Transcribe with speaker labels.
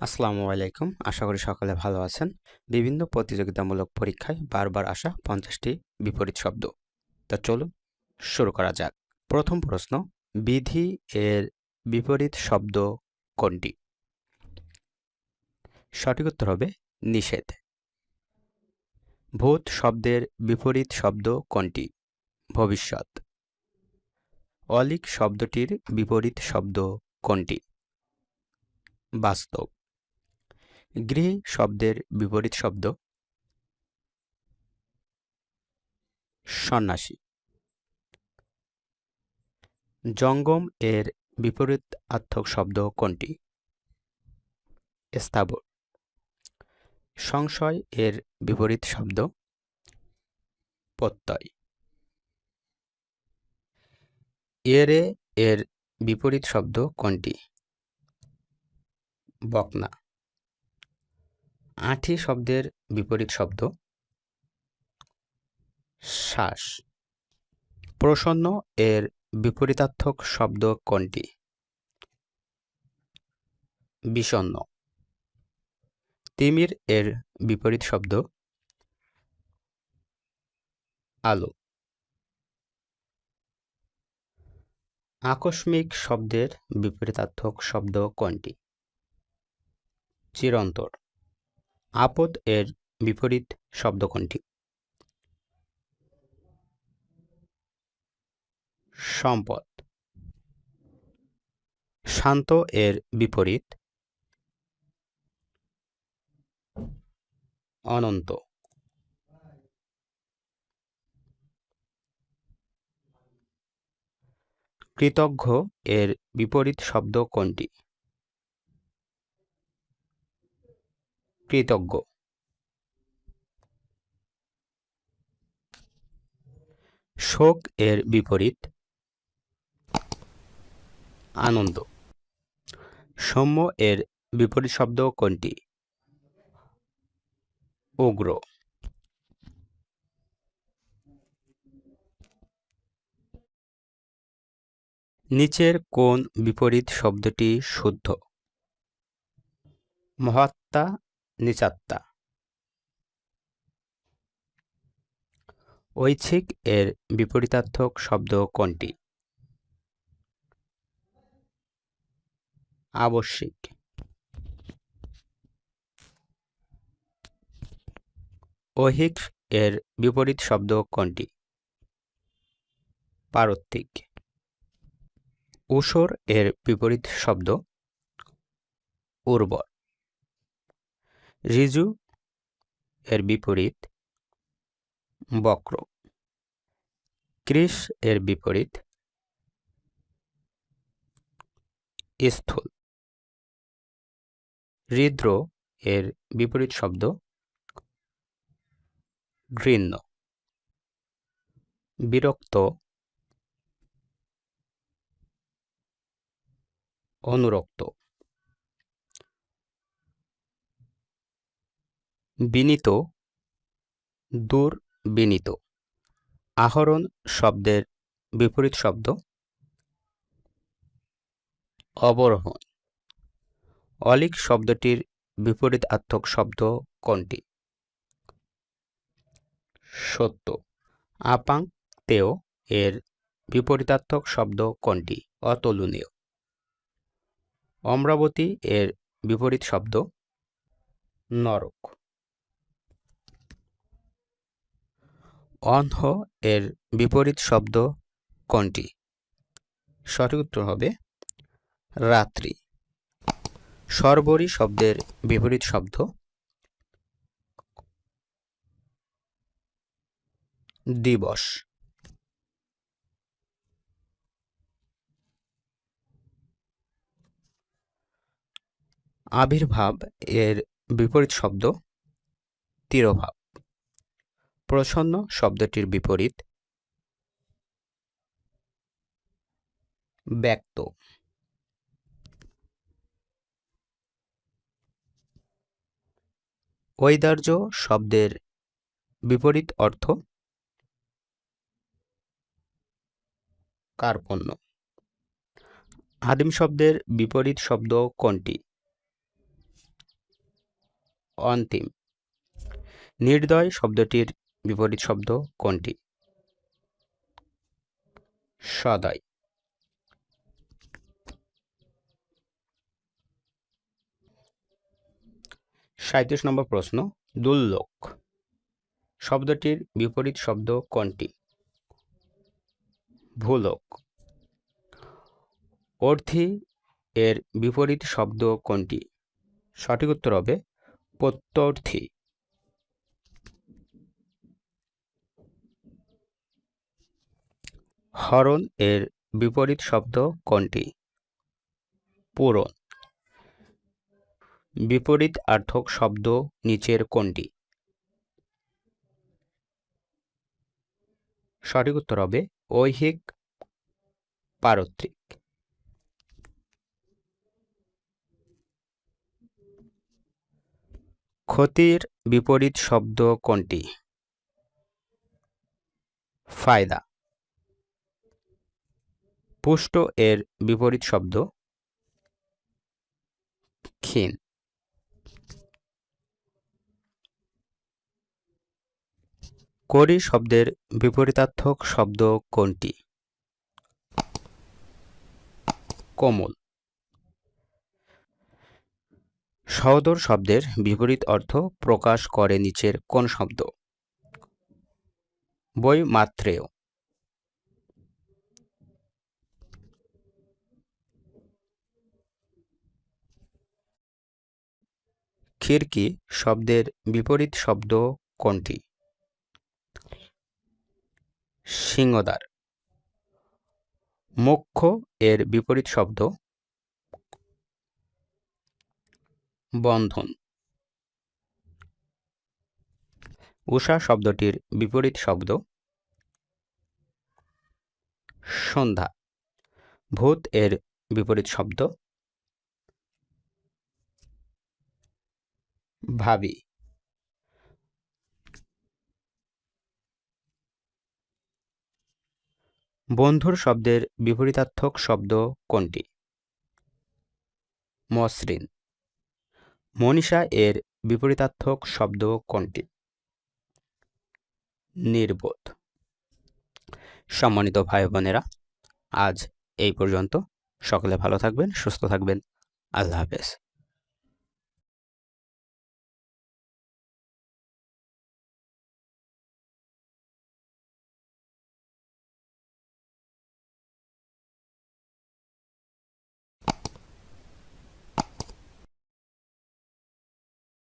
Speaker 1: আসসালামু আলাইকুম। আশা করি সকলে ভালো আছেন। বিভিন্ন প্রতিযোগিতামূলক পরীক্ষায় বারবার আসা পঞ্চাশটি বিপরীত শব্দ। তা চলুন শুরু করা যাক। প্রথম প্রশ্ন, বিধি এর বিপরীত শব্দ কোনটি? সঠিক উত্তর হবে নিষেধ। ভূত শব্দের বিপরীত শব্দ কোনটি? ভবিষ্যৎ। অলিক শব্দটির বিপরীত শব্দ কোনটি? বাস্তব। গৃহী শব্দের বিপরীত শব্দ। সন্ন্যাসী। জঙ্গম এর বিপরীত আর্থক শব্দ কোনটি? স্থাবর। সংশয় এর বিপরীত শব্দ প্রত্যয়। এরে এর বিপরীত শব্দ কোনটি? বকনা। আঠি শব্দের বিপরীত শব্দ। শ্বাস। প্রসন্ন এর বিপরীতার্থক শব্দ কোনটি? বিষণ্ন তিমির এর বিপরীত শব্দ। আলো। আকস্মিক শব্দের বিপরীতার্থক শব্দ কোনটি? চিরন্তর আপদ এর বিপরীত শব্দ কোনটি? সম্পদ। শান্ত এর বিপরীত অনন্ত। কৃতজ্ঞ এর বিপরীত শব্দ কোনটি? কৃতজ্ঞ। শোক এর বিপরীত। আনন্দ। সৌম্য এর বিপরীত শব্দ কোনটি? উগ্র। নিচের কোন বিপরীত শব্দটি শুদ্ধ? মহাত্মা নিচাত্তা। ঐচ্ছিক এর বিপরীতার্থক শব্দ কোনটি? আবশ্যিক। ঐহিক এর বিপরীত শব্দ কোনটি? পারত্বিক। উসর এর বিপরীত শব্দ উর্বর। ঋজু এর বিপরীত, বক্র। কৃষ এর বিপরীত, স্থূল। হৃদ্র এর বিপরীত শব্দ ঘৃণ্য বিরক্ত, অনুরক্ত। বিনীত, দূর বিনীত। আহরণ শব্দের বিপরীত শব্দ। অবরোহণ। অলিক শব্দটির বিপরীত বিপরীতার্থক শব্দ কোনটি? সত্য। আপাং তেও এর বিপরীতার্থক শব্দ কোনটি? অতুলনীয়। অমরাবতী এর বিপরীত শব্দ। নরক। অন্ধ এর বিপরীত শব্দ কোনটি? সঠিক উত্তর হবে রাত্রি। সর্বরী শব্দের বিপরীত শব্দ দিবস। আবির্ভাব এর বিপরীত শব্দ তিরোভাব। প্রসন্ন শব্দটির বিপরীত। ব্যক্ত। ঐদার্য শব্দের বিপরীত অর্থ কার্পণ্য। আদিম শব্দের বিপরীত শব্দ কোনটি? অন্তিম। নির্দয় শব্দটির বিপরীত শব্দ কোনটি? সদয় সাঁত্রিশ নম্বর প্রশ্ন দুর্লোক শব্দটির বিপরীত শব্দ কোনটি? ভূলোক। অর্থী এর বিপরীত শব্দ কোনটি? সঠিক উত্তর হবে প্রত্যর্থী হরণ এর বিপরীত শব্দ কোনটি? পূরণ। বিপরীত আর্থক শব্দ নিচের কোনটি? সঠিক উত্তর হবে ঐহিক পারত্রিক। ক্ষতির বিপরীত শব্দ কোনটি? ফায়দা। পুষ্ট এর বিপরীত শব্দ ক্ষীণ। করি শব্দের বিপরীতার্থক শব্দ কোনটি? কোমল। সহদর শব্দের বিপরীত অর্থ প্রকাশ করে নিচের কোন শব্দ? বই মাত্রেয়। খিড়কি শব্দের বিপরীত শব্দ কোনটি? সিংহদ্বার। মুখ্য এর বিপরীত শব্দ বন্ধন। উষা শব্দটির বিপরীত শব্দ সন্ধ্যা। ভূত এর বিপরীত শব্দ ভাবি। বন্ধুর শব্দের বিপরীতার্থক শব্দ কোনটি? মসৃণ। মনীষা এর বিপরীতার্থক শব্দ কোনটি? নির্বোধ। সম্মানিত ভাই বোনেরা আজ এই পর্যন্ত। সকলে ভালো থাকবেন, সুস্থ থাকবেন। আল্লাহ হাফেজ।